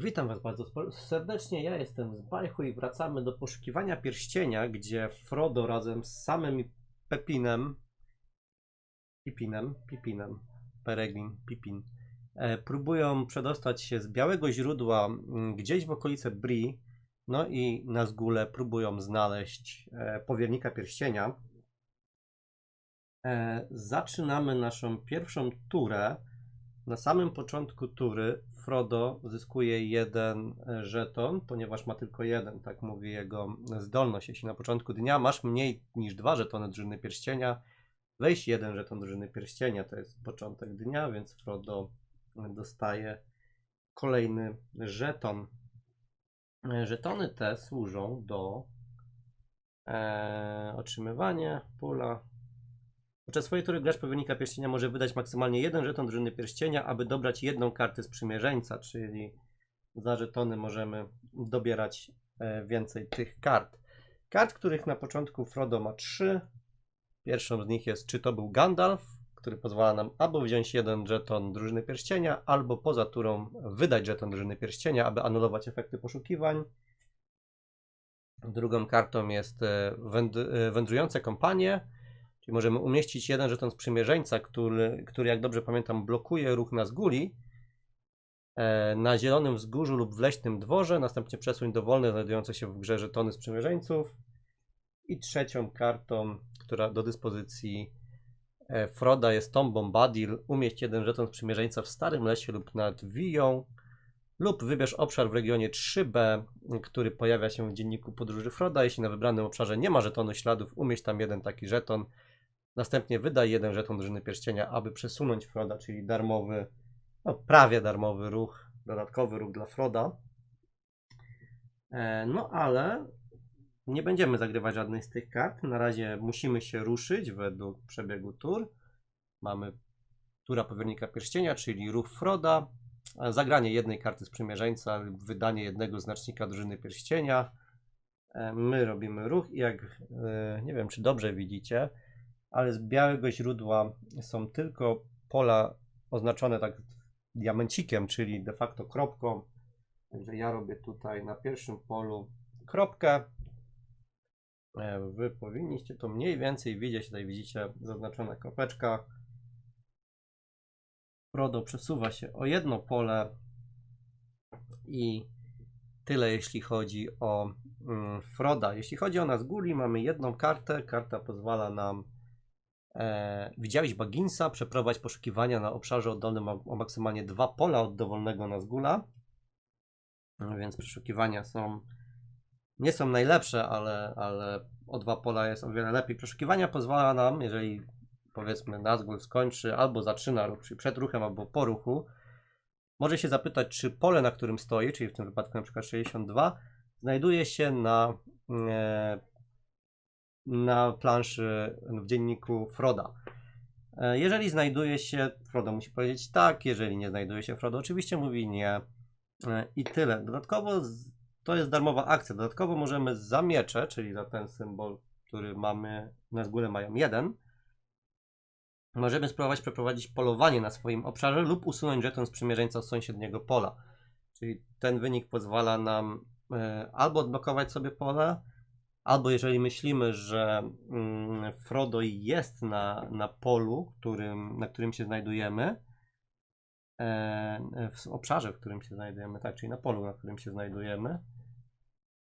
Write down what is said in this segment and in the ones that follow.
Witam Was bardzo serdecznie. Ja jestem z Bajchu i wracamy do poszukiwania pierścienia, gdzie Frodo razem z samym Pepinem, Pipinem, Pipinem, Peregrin, Pipin, e, próbują przedostać się z Białego Źródła gdzieś w okolice Bree, no i na zgóle próbują znaleźć e, powiernika pierścienia. E, zaczynamy naszą pierwszą turę. Na samym początku tury Frodo zyskuje jeden e, żeton, ponieważ ma tylko jeden, tak mówi jego zdolność. Jeśli na początku dnia masz mniej niż dwa żetony drużyny pierścienia, weź jeden żeton drużyny pierścienia, to jest początek dnia, więc Frodo dostaje kolejny żeton. E, Żetony te służą do e, otrzymywania pula Podczas swojej tury gracz powiernika pierścienia może wydać maksymalnie jeden żeton drużyny pierścienia, aby dobrać jedną kartę sprzymierzeńca, czyli za żetony możemy dobierać e, więcej tych kart. Kart, których na początku Frodo ma trzy. Pierwszą z nich jest, czy to był Gandalf, który pozwala nam albo wziąć jeden żeton drużyny pierścienia, albo poza turą wydać żeton drużyny pierścienia, aby anulować efekty poszukiwań. Drugą kartą jest e, e, wędrujące kompanie, Czyli możemy umieścić jeden żeton sprzymierzeńca, który, który jak dobrze pamiętam blokuje ruch na zguli e, na zielonym wzgórzu lub w leśnym dworze, następnie przesuń dowolne znajdujące się w grze żetony sprzymierzeńców. I trzecią kartą, która do dyspozycji e, Froda jest Tom Bombadil. Umieść jeden żeton sprzymierzeńca w Starym Lesie lub nad Wiją lub wybierz obszar w regionie 3B, który pojawia się w dzienniku podróży Froda. Jeśli na wybranym obszarze nie ma żetonu śladów, umieść tam jeden taki żeton. Następnie wydaj jeden żeton drużyny pierścienia, aby przesunąć Froda, czyli darmowy, no prawie darmowy ruch, dodatkowy ruch dla Froda. E, no ale nie będziemy zagrywać żadnej z tych kart. Na razie musimy się ruszyć według przebiegu tur. Mamy tura powiernika pierścienia, czyli ruch Froda, e, zagranie jednej karty sprzymierzeńca lub wydanie jednego znacznika drużyny pierścienia. E, My robimy ruch i jak nie wiem, czy dobrze widzicie, ale z białego źródła są tylko pola oznaczone tak diamencikiem, czyli de facto kropką. Także ja robię tutaj na pierwszym polu kropkę. E, Wy powinniście to mniej więcej widzieć. Tutaj widzicie zaznaczona kropeczka. Frodo przesuwa się o jedno pole i tyle jeśli chodzi o mm, Froda. Jeśli chodzi o nas Guli, mamy jedną kartę. Karta pozwala nam E, widziałeś Bagginsa, przeprowadź poszukiwania na obszarze oddolnym o, o maksymalnie dwa pola od dowolnego Nazgula. No Więc przeszukiwania są nie są najlepsze, ale, ale o dwa pola jest o wiele lepiej. Przeszukiwania pozwala nam, jeżeli powiedzmy Nazgul skończy albo zaczyna ruch, czyli przed ruchem albo po ruchu, może się zapytać, czy pole, na którym stoi, czyli w tym wypadku na przykład 62, znajduje się na e, na planszy w dzienniku Froda. E, Jeżeli znajduje się, Frodo musi powiedzieć tak, jeżeli nie znajduje się, Frodo oczywiście mówi nie. E, I tyle. Dodatkowo z- to jest darmowa akcja. Dodatkowo możemy za miecze, czyli za ten symbol, który mamy, na górę mają jeden, możemy spróbować przeprowadzić polowanie na swoim obszarze lub usunąć żeton sprzymierzeńca z sąsiedniego pola. Czyli ten wynik pozwala nam e, albo odblokować sobie pole, Albo jeżeli myślimy, że mm, Frodo jest na, na polu, którym, na którym się znajdujemy, e, w obszarze, w którym się znajdujemy, tak, czyli na polu, na którym się znajdujemy,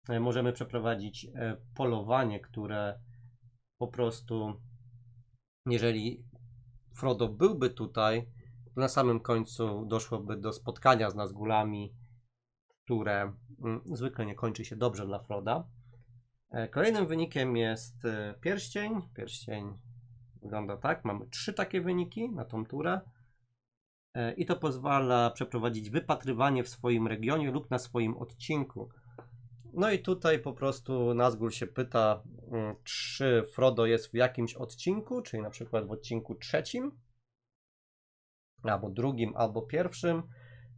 e, możemy przeprowadzić e, polowanie, które po prostu, jeżeli Frodo byłby tutaj, to na samym końcu doszłoby do spotkania z Nazgulami, które mm, zwykle nie kończy się dobrze dla Froda. E, Kolejnym wynikiem jest e, pierścień. Pierścień wygląda tak. Mamy trzy takie wyniki na tą turę. E, I to pozwala przeprowadzić wypatrywanie w swoim regionie lub na swoim odcinku. No i tutaj po prostu Nazgul się pyta, mm, czy Frodo jest w jakimś odcinku, czyli na przykład w odcinku trzecim, albo drugim, albo pierwszym,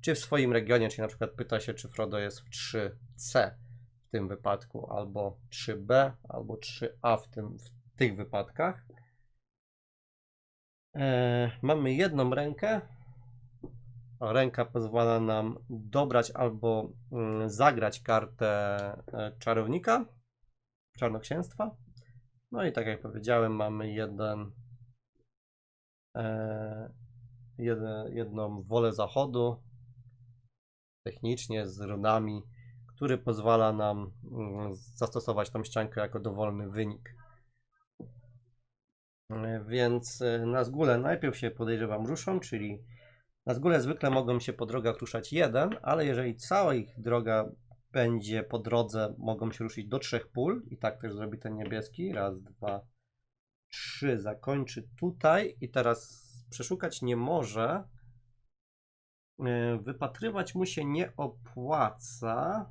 czy w swoim regionie, czyli na przykład pyta się, czy Frodo jest w 3C w tym wypadku, albo 3B, albo 3A w, tym, w tych wypadkach. E, mamy jedną rękę. ręka pozwala nam dobrać albo mm, zagrać kartę e, czarownika, czarnoksięstwa. No i tak jak powiedziałem, mamy jeden, e, jedną wolę zachodu, technicznie z runami, który pozwala nam mm, zastosować tą ściankę jako dowolny wynik. E, Więc e, na zgóle najpierw się podejrzewam ruszą, czyli na zgóle zwykle mogą się po drogach ruszać jeden, ale jeżeli cała ich droga będzie po drodze, mogą się ruszyć do trzech pól i tak też zrobi ten niebieski. Raz, dwa, trzy. Zakończy tutaj i teraz przeszukać nie może. E, Wypatrywać mu się nie opłaca,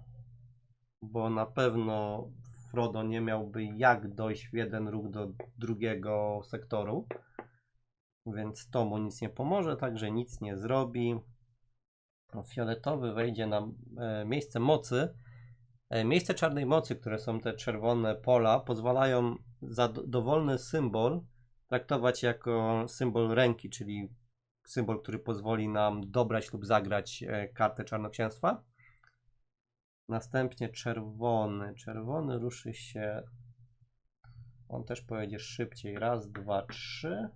bo na pewno Frodo nie miałby jak dojść w jeden ruch do drugiego sektoru. Więc to mu nic nie pomoże, także nic nie zrobi. Fioletowy wejdzie na e, miejsce mocy. E, miejsce czarnej mocy, które są te czerwone pola, pozwalają za do- dowolny symbol traktować jako symbol ręki, czyli symbol, który pozwoli nam dobrać lub zagrać e, kartę czarnoksięstwa. Następnie czerwony. Czerwony ruszy się. On też pojedzie szybciej. Raz, dwa, trzy.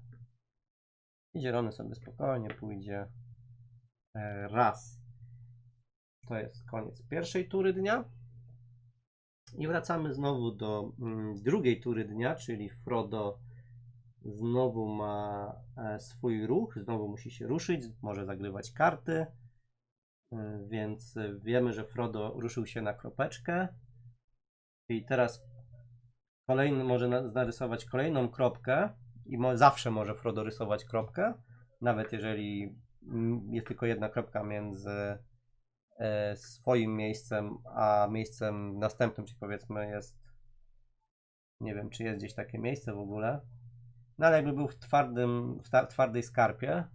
I zielony sobie spokojnie pójdzie e, raz. To jest koniec pierwszej tury dnia. I wracamy znowu do mm, drugiej tury dnia, czyli Frodo znowu ma e, swój ruch, znowu musi się ruszyć, może zagrywać karty. Więc wiemy, że Frodo ruszył się na kropeczkę. I teraz kolejny może na- narysować kolejną kropkę i mo- zawsze może Frodo rysować kropkę, nawet jeżeli jest tylko jedna kropka między e, swoim miejscem a miejscem następnym, czyli powiedzmy jest nie wiem, czy jest gdzieś takie miejsce w ogóle. No ale jakby był w, twardym, w twardej skarpie,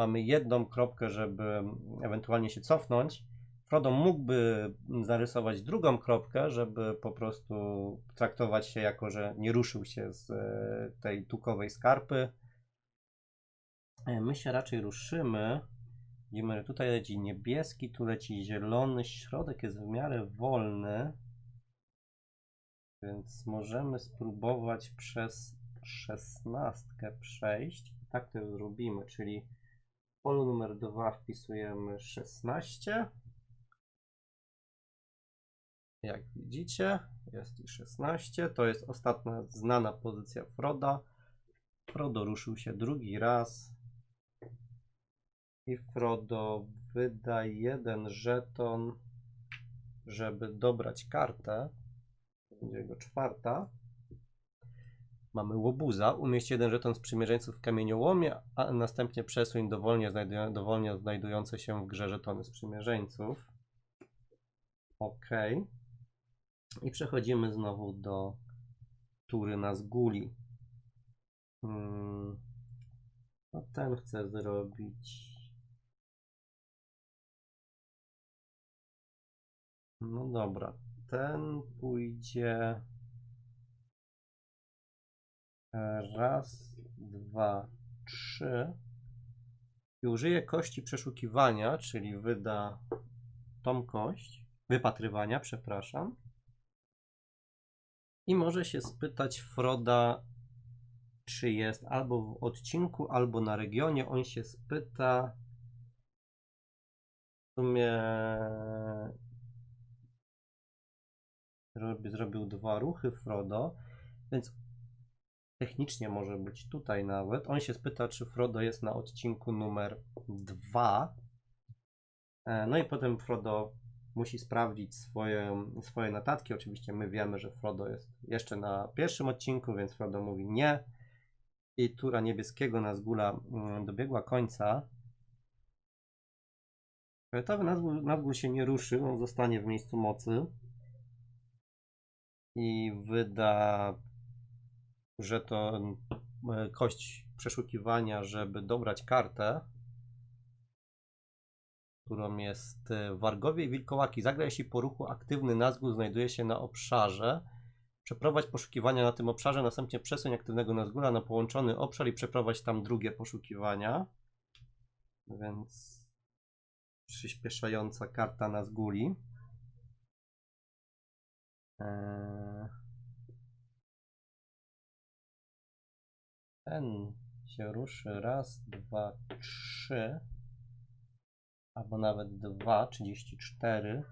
mamy jedną kropkę, żeby ewentualnie się cofnąć. Frodo mógłby zarysować drugą kropkę, żeby po prostu traktować się jako, że nie ruszył się z e, tej tukowej skarpy. E, My się raczej ruszymy. Widzimy, tutaj leci niebieski, tu leci zielony. Środek jest w miarę wolny. Więc możemy spróbować przez szesnastkę przejść. I tak to zrobimy, czyli polu numer 2 wpisujemy 16. Jak widzicie, jest i 16. To jest ostatnia znana pozycja Froda. Frodo ruszył się drugi raz. I Frodo wyda jeden żeton, żeby dobrać kartę. Będzie jego czwarta. Mamy łobuza. Umieść jeden żeton sprzymierzeńców w kamieniołomie, a następnie przesuń dowolnie, znajdują, dowolnie znajdujące się w grze żetony sprzymierzeńców. Ok. I przechodzimy znowu do tury na zguli. Hmm. No ten chcę zrobić. No dobra. Ten pójdzie. Raz, dwa, trzy. I użyję kości przeszukiwania, czyli wyda tą kość. Wypatrywania, przepraszam. I może się spytać Froda, czy jest albo w odcinku, albo na regionie. On się spyta. W sumie zrobi, zrobił dwa ruchy Frodo, więc technicznie może być tutaj nawet. On się spyta, czy Frodo jest na odcinku numer 2. No i potem Frodo musi sprawdzić swoje, swoje notatki. Oczywiście my wiemy, że Frodo jest jeszcze na pierwszym odcinku, więc Frodo mówi nie. I tura niebieskiego Nazgula mm, dobiegła końca. Fioletowy Nazgul, Nazgul się nie ruszy, on zostanie w miejscu mocy. I wyda że to e, kość przeszukiwania, żeby dobrać kartę, którą jest e, Wargowie i Wilkołaki. Zagra, jeśli po ruchu aktywny Nazgul znajduje się na obszarze. Przeprowadź poszukiwania na tym obszarze, następnie przesuń aktywnego Nazgula na połączony obszar i przeprowadź tam drugie poszukiwania. Więc przyspieszająca karta na zguli. Eee, Ten się ruszy raz, dwa, trzy, albo nawet dwa, 34.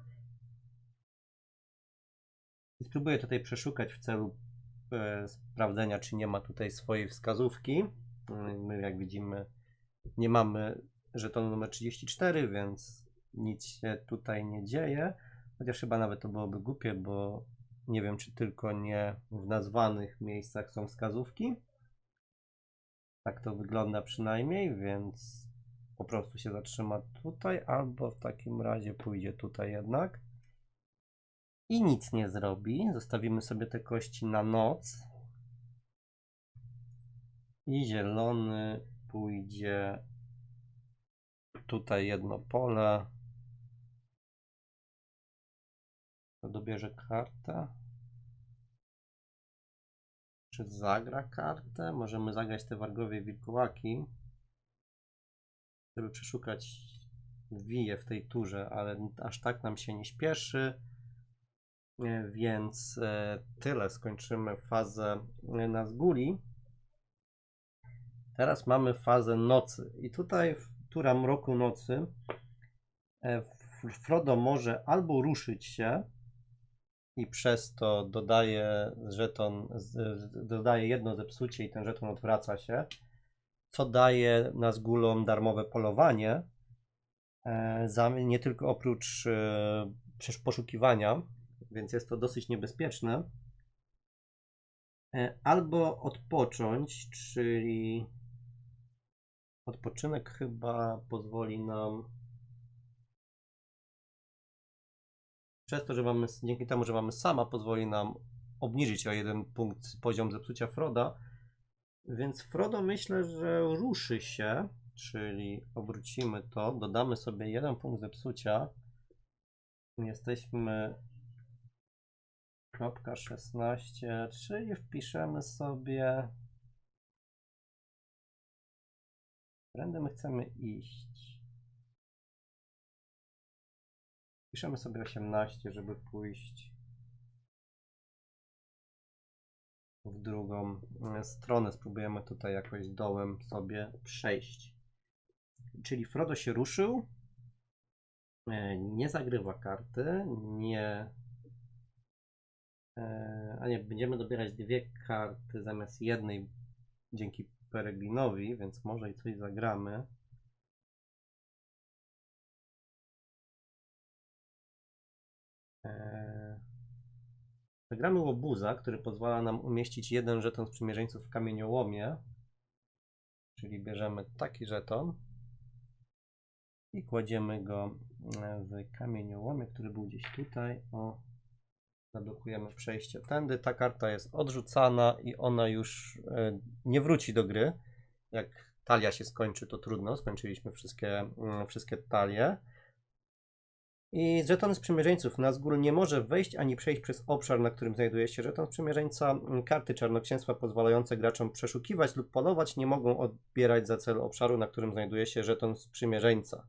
I spróbuję tutaj przeszukać w celu e, sprawdzenia, czy nie ma tutaj swojej wskazówki. My, jak widzimy, nie mamy żetonu numer 34, więc nic się tutaj nie dzieje. Chociaż chyba nawet to byłoby głupie, bo nie wiem, czy tylko nie w nazwanych miejscach są wskazówki. Tak to wygląda przynajmniej, więc po prostu się zatrzyma tutaj, albo w takim razie pójdzie tutaj jednak. I nic nie zrobi. Zostawimy sobie te kości na noc. I zielony pójdzie tutaj jedno pole. Dobierze kartę. Czy zagra kartę? Możemy zagrać te wargowie wilkołaki, żeby przeszukać wije w tej turze, ale aż tak nam się nie śpieszy. E, Więc e, tyle. Skończymy fazę e, na zguli. Teraz mamy fazę nocy. I tutaj w- tura mroku nocy Frodo może albo ruszyć się i przez to dodaje żeton, dodaje jedno zepsucie i ten żeton odwraca się, co daje Nazgulom darmowe polowanie. E, nie tylko oprócz e, poszukiwania, więc jest to dosyć niebezpieczne. E, albo odpocząć, czyli odpoczynek chyba pozwoli nam przez to, że mamy, dzięki temu, że mamy sama, pozwoli nam obniżyć o jeden punkt poziom zepsucia Froda. Więc Frodo myślę, że ruszy się, czyli obrócimy to, dodamy sobie jeden punkt zepsucia. Jesteśmy kropka 16, czyli wpiszemy sobie Którędy my chcemy iść? Piszemy sobie 18, żeby pójść w drugą e, stronę. Spróbujemy tutaj jakoś dołem sobie przejść. Czyli Frodo się ruszył. e, Nie zagrywa karty. Nie. e, A nie, będziemy dobierać dwie karty zamiast jednej dzięki Peregrinowi, więc może i coś zagramy. Zagramy łobuza, który pozwala nam umieścić jeden żeton sprzymierzeńców w kamieniołomie. Czyli bierzemy taki żeton i kładziemy go e, w kamieniołomie, który był gdzieś tutaj. O, zablokujemy przejście tędy. Ta karta jest odrzucana i ona już e, nie wróci do gry. Jak talia się skończy, to trudno. Skończyliśmy wszystkie, mm, wszystkie talie. I żeton sprzymierzeńców Nazgul nie może wejść ani przejść przez obszar, na którym znajduje się żeton sprzymierzeńca. Karty czarnoksięstwa pozwalające graczom przeszukiwać lub polować nie mogą odbierać za cel obszaru, na którym znajduje się żeton sprzymierzeńca.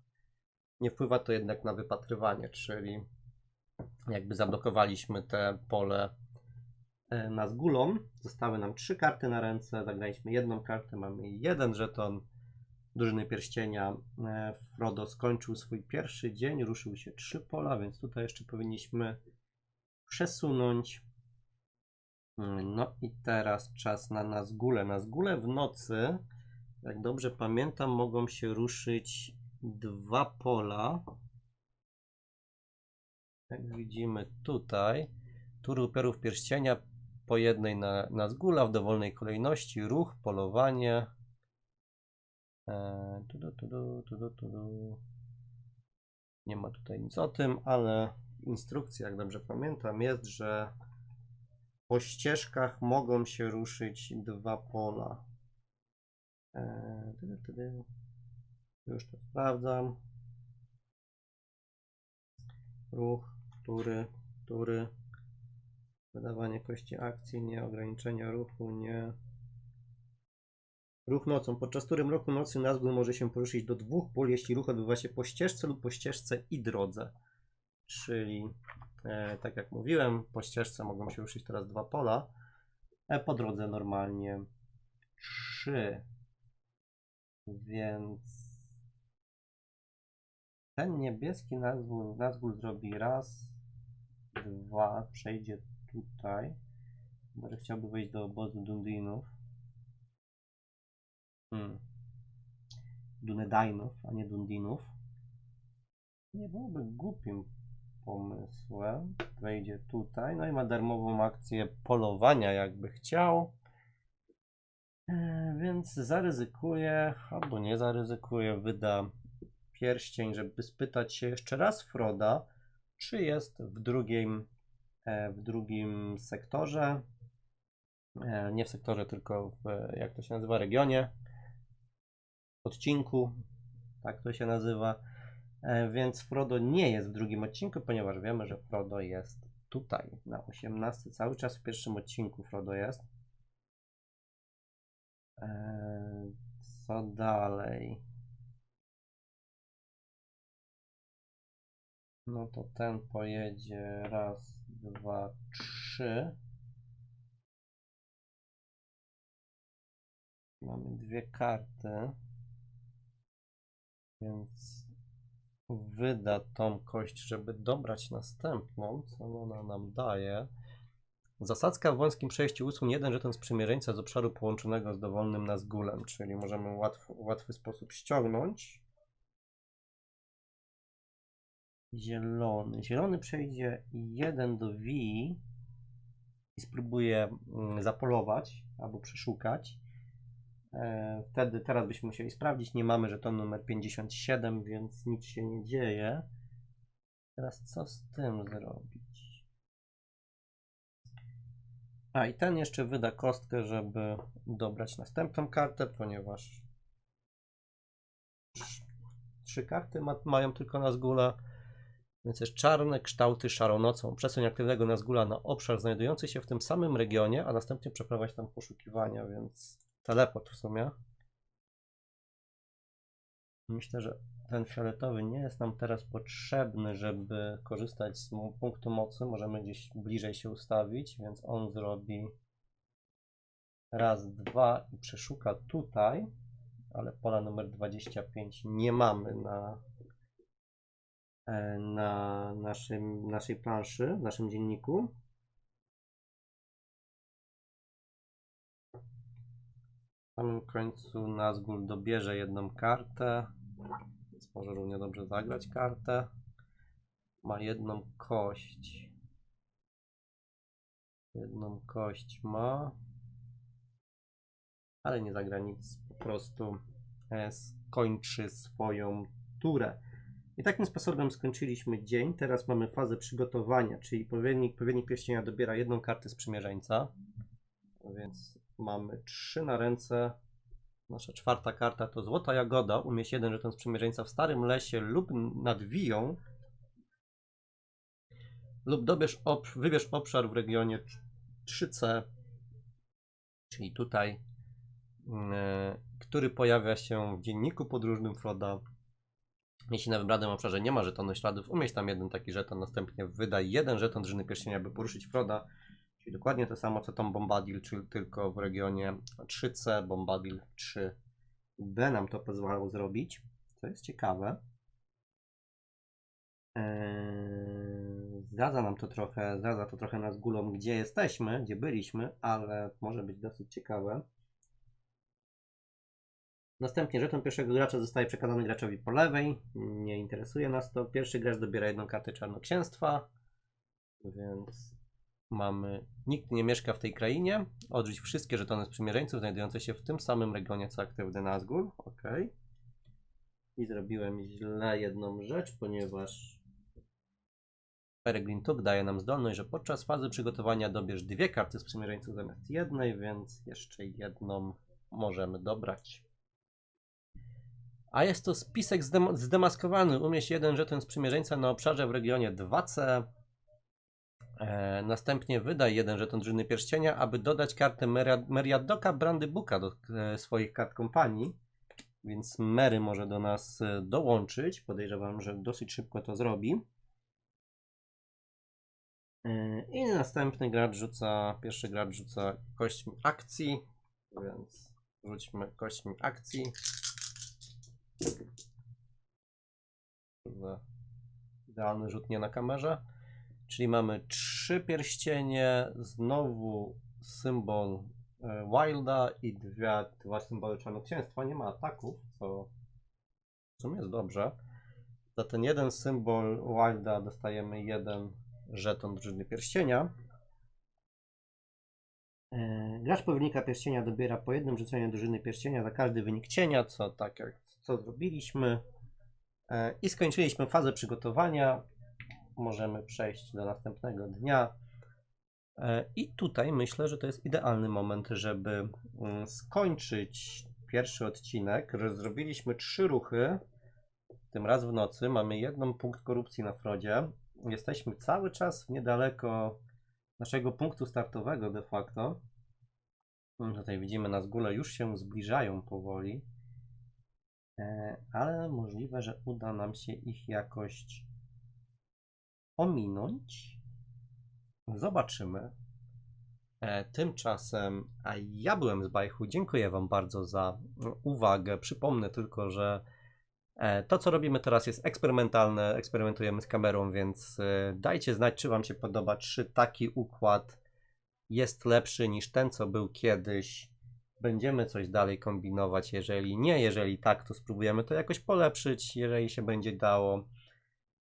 Nie wpływa to jednak na wypatrywanie, czyli jakby zablokowaliśmy te pole e, Nazgulom. Zostały nam trzy karty na ręce, zagraliśmy jedną kartę, mamy jeden żeton drużyny pierścienia. E, Frodo skończył swój pierwszy dzień, ruszył się trzy pola, więc tutaj jeszcze powinniśmy przesunąć. No i teraz czas na Nazgule. Nazgule w nocy, jak dobrze pamiętam, mogą się ruszyć dwa pola. Jak widzimy tutaj, tury upiorów pierścienia po jednej na, na zgula w dowolnej kolejności, ruch, polowanie. Eee, tudu, tudu, tudu, tudu. Nie ma tutaj nic o tym, ale w instrukcji, jak dobrze pamiętam, jest, że po ścieżkach mogą się ruszyć dwa pola. Tudu, tudu. Już to sprawdzam. Ruch, tury, tury. Wydawanie kości akcji, nie ograniczenia ruchu, nie. Ruch nocą. Podczas którym roku nocy Nazgul może się poruszyć do dwóch pól, jeśli ruch odbywa się po ścieżce lub po ścieżce i drodze. Czyli, e, tak jak mówiłem, po ścieżce mogą się ruszyć teraz dwa pola, a po drodze normalnie trzy. Więc ten niebieski Nazgul, Nazgul zrobi raz, dwa, przejdzie tutaj. Może chciałby wejść do obozu Dundinów. Hmm. Dunedinów, a nie Dundinów. Nie byłoby głupim pomysłem. Wejdzie tutaj, no i ma darmową akcję polowania, jakby chciał. E, Więc zaryzykuje, albo nie zaryzykuje, wyda pierścień, żeby spytać się jeszcze raz Froda, czy jest w drugim, e, w drugim sektorze. E, Nie w sektorze, tylko w, jak to się nazywa, regionie odcinku, tak to się nazywa. E, Więc Frodo nie jest w drugim odcinku, ponieważ wiemy, że Frodo jest tutaj na 18. Cały czas w pierwszym odcinku Frodo jest. E, Co dalej? No to ten pojedzie raz, dwa, trzy. Mamy dwie karty. Więc wyda tą kość, żeby dobrać następną, co ona nam daje. Zasadzka w wąskim przejściu usuń jeden żeton sprzymierzeńca z obszaru połączonego z dowolnym nazgulem, czyli możemy łatw, w łatwy sposób ściągnąć. Zielony. Zielony przejdzie jeden do V i spróbuje mm, zapolować albo przeszukać. E, Wtedy teraz byśmy musieli sprawdzić. Nie mamy żetonu numer 57, więc nic się nie dzieje. Teraz co z tym zrobić? A i ten jeszcze wyda kostkę, żeby dobrać następną kartę, ponieważ trz- trzy karty ma, mają tylko Nazgula. Więc jest czarne kształty szarą nocą. Przesuń aktywnego Nazgula na obszar znajdujący się w tym samym regionie, a następnie przeprowadź tam poszukiwania, więc teleport w sumie. Myślę, że ten fioletowy nie jest nam teraz potrzebny, żeby korzystać z punktu mocy. Możemy gdzieś bliżej się ustawić, więc on zrobi raz, dwa i przeszuka tutaj, ale pola numer 25 nie mamy na, e, na naszym, naszej planszy, w naszym dzienniku. Samym końcu Nazgul dobierze jedną kartę, więc może równie dobrze zagrać kartę. Ma jedną kość. Jedną kość ma, ale nie zagra nic, po prostu e, skończy swoją turę. I takim sposobem skończyliśmy dzień. Teraz mamy fazę przygotowania, czyli powiernik, powiernik pierścienia dobiera jedną kartę sprzymierzeńca. Więc mamy trzy na ręce. Nasza czwarta karta to Złota Jagoda. Umieść jeden żeton sprzymierzeńca w Starym Lesie lub nad Wiją. Lub dobierz ob, wybierz obszar w regionie 3C, czyli tutaj, yy, który pojawia się w dzienniku podróżnym Froda. Jeśli na wybranym obszarze nie ma żetonu śladów, umieść tam jeden taki żeton, następnie wydaj jeden żeton drzyny pierścienia, by poruszyć Froda. Dokładnie to samo co Tom Bombadil, czyli tylko w regionie 3C, Bombadil 3B nam to pozwalało zrobić. Co jest ciekawe. Eee, zdradza nam to trochę, zdradza to trochę nas gulą, gdzie jesteśmy, gdzie byliśmy, ale może być dosyć ciekawe. Następnie żeton pierwszego gracza zostaje przekazany graczowi po lewej. Nie interesuje nas to. Pierwszy gracz dobiera jedną kartę czarnoksięstwa, więc mamy nikt nie mieszka w tej krainie. Odrzuć wszystkie żetony sprzymierzeńców znajdujące się w tym samym regionie co aktywny Nazgul. Ok. I zrobiłem źle jedną rzecz, ponieważ Peregrine Tuk daje nam zdolność, że podczas fazy przygotowania dobierz dwie karty sprzymierzeńców zamiast jednej, więc jeszcze jedną możemy dobrać. A jest to spisek zdem- zdemaskowany. Umieść jeden żeton sprzymierzeńca na obszarze w regionie 2C E, następnie wydaj jeden żeton drużyny pierścienia, aby dodać kartę Meria- Meriadoka Brandybuka do e, swoich kart kompanii. Więc Mary może do nas e, dołączyć. Podejrzewam, że dosyć szybko to zrobi. E, I następny gracz rzuca, pierwszy gracz rzuca kośćmi akcji, więc rzućmy kośćmi akcji. Idealny rzut nie na kamerze. Czyli mamy trzy pierścienie, znowu symbol e, Wilda i dwie, dwa symbole czarnoksięstwa. Nie ma ataków, co w sumie jest dobrze. Za ten jeden symbol Wilda dostajemy jeden żeton drużyny pierścienia. E, Gracz powiernika pierścienia dobiera po jednym rzuceniu drużyny pierścienia za każdy wynik cienia, co tak jak co zrobiliśmy. E, I skończyliśmy fazę przygotowania. Możemy przejść do następnego dnia. E, I tutaj myślę, że to jest idealny moment, żeby mm, skończyć pierwszy odcinek. Zrobiliśmy trzy ruchy. Tym raz w nocy. Mamy jeden punkt korupcji na Frodzie. Jesteśmy cały czas niedaleko naszego punktu startowego de facto. Mm, Tutaj widzimy nas góle już się zbliżają powoli. E, ale możliwe, że uda nam się ich jakoś ominąć. Zobaczymy. E, Tymczasem, a ja byłem z Bajchu. Dziękuję Wam bardzo za uwagę. Przypomnę tylko, że e, to, co robimy teraz, jest eksperymentalne. Eksperymentujemy z kamerą, więc e, dajcie znać, czy Wam się podoba, czy taki układ jest lepszy niż ten, co był kiedyś. Będziemy coś dalej kombinować. Jeżeli nie, jeżeli tak, to spróbujemy to jakoś polepszyć, jeżeli się będzie dało.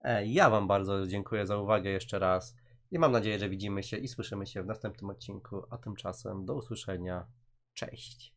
E, Ja Wam bardzo dziękuję za uwagę jeszcze raz i mam nadzieję, że widzimy się i słyszymy się w następnym odcinku. A tymczasem do usłyszenia. Cześć.